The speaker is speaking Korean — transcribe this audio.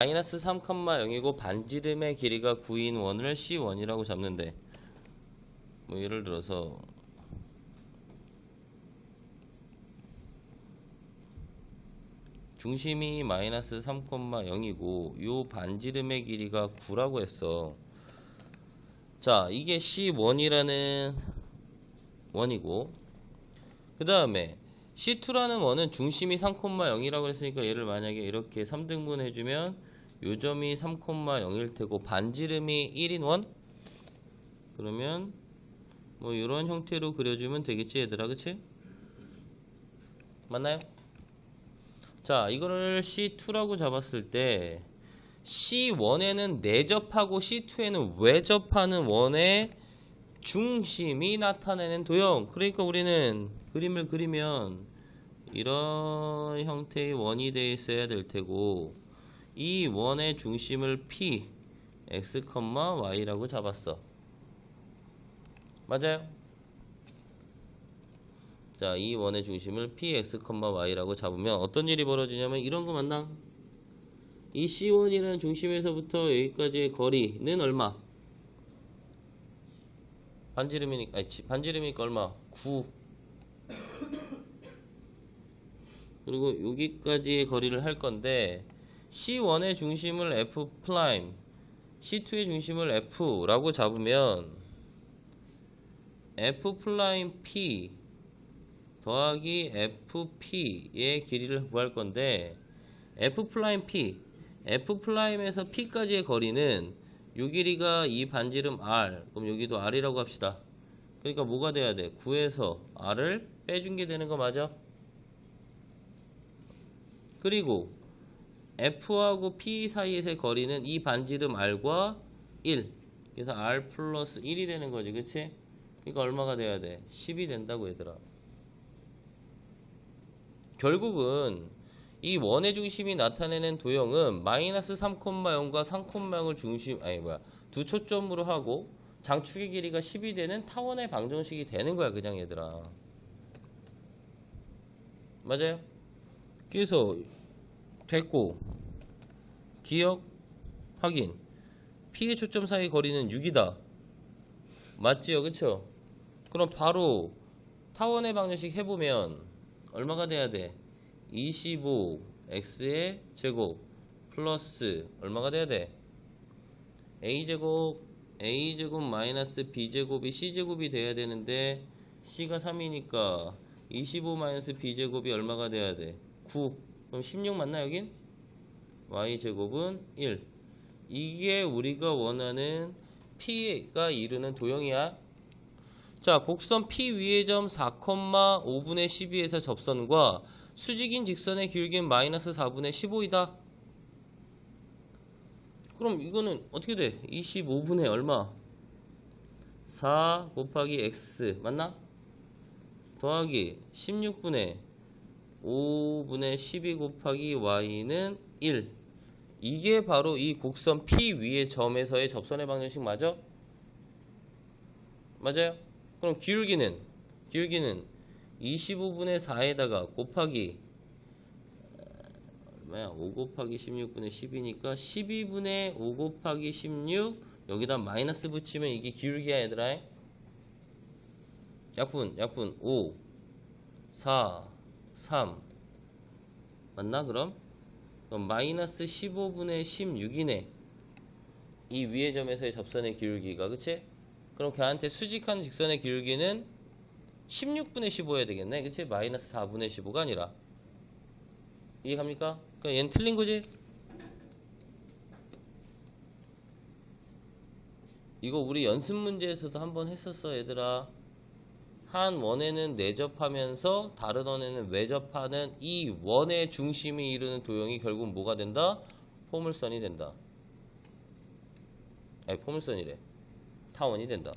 마이너스 3,0이고 반지름의 길이가 9인 원을 C1이라고 잡는데 뭐 예를 들어서 중심이 마이너스 3,0이고 요 반지름의 길이가 9라고 했어. 자 이게 C1이라는 원이고 그 다음에 C2라는 원은 중심이 3,0이라고 했으니까 얘를 만약에 이렇게 3등분 해주면 요 점이 3,0일 테고 반지름이 1인 원? 그러면 뭐 이런 형태로 그려주면 되겠지 얘들아 그치? 맞나요? 자 이거를 C2라고 잡았을 때 C1에는 내접하고 C2에는 외접하는 원의 중심이 나타내는 도형 그러니까 우리는 그림을 그리면 이런 형태의 원이 되어 있어야 될 테고 이 원의 중심을 P x, y라고 잡았어 맞아요? 자, 이 원의 중심을 p, x, y라고 잡으면 어떤 일이 벌어지냐면 이런 거 맞나? 이 C1이라는 중심에서부터 여기까지의 거리는 얼마? 반지름이니까 아니, 지- 반지름이니까 얼마? 9 그리고 여기까지의 거리를 할 건데 C1의 중심을 F 프라임 C2의 중심을 F라고 잡으면 F 플라임 P 더하기 FP의 길이를 구할 건데 F 플라임 P F 플라임에서 P까지의 거리는 요 길이가 이 반지름 R 그럼 여기도 R이라고 합시다 그러니까 뭐가 돼야 돼 9에서 R을 빼준 게 되는 거 맞아? 그리고 F하고 P 사이에서의 거리는 이 반지름 R과 1 그래서 R 플러스 1이 되는 거지 그치? 그러니까 얼마가 돼야 돼? 10이 된다고 얘들아 결국은 이 원의 중심이 나타내는 도형은 마이너스 3,0과 3,0을 중심 아니 뭐야 두 초점으로 하고 장축의 길이가 10이 되는 타원의 방정식이 되는 거야 그냥 얘들아 맞아요? 그래서 됐고 기억 확인 P의 초점 사이 거리는 6이다 맞지요 그쵸? 그럼 바로 타원의 방정식 해보면 얼마가 돼야 돼? 25 x의 제곱 플러스 얼마가 돼야 돼? a제곱 a제곱 마이너스 b제곱이 c제곱이 돼야 되는데 c가 3이니까 25 마이너스 b제곱이 얼마가 돼야 돼? 9 그럼 16 맞나 여긴? y제곱은 1 이게 우리가 원하는 p가 이루는 도형이야 자, 곡선 P 위의 점 4,5분의 12에서 접선과 수직인 직선의 길기는 마이너스 4분의 15이다. 그럼 이거는 어떻게 돼? 25분의 얼마? 4 곱하기 x 맞나? 더하기 16분의 5분의 12 곱하기 y는 1 이게 바로 이 곡선 P 위의 점에서의 접선의 방정식 맞아? 맞아요? 그럼 기울기는 기울기는 25분의 4에다가 곱하기 어, 얼마야? 5 곱하기 16분의 10이니까 12분의 5 곱하기 16 여기다 마이너스 붙이면 이게 기울기야 얘들아 약분 약분 5 4 3 맞나 그럼? 그럼 마이너스 15분의 16이네 이 위의 점에서의 접선의 기울기가 그치? 그럼 걔한테 수직한 직선의 기울기는 16분의 15여야 되겠네. 그치? 마이너스 4분의 15가 아니라. 이해갑니까? 그러니까 얘는 틀린 거지? 이거 우리 연습 문제에서도 한번 했었어, 얘들아. 한 원에는 내접하면서 다른 원에는 외접하는 이 원의 중심이 이루는 도형이 결국 뭐가 된다? 포물선이 된다. 아니, 포물선이래. 타원이 된다.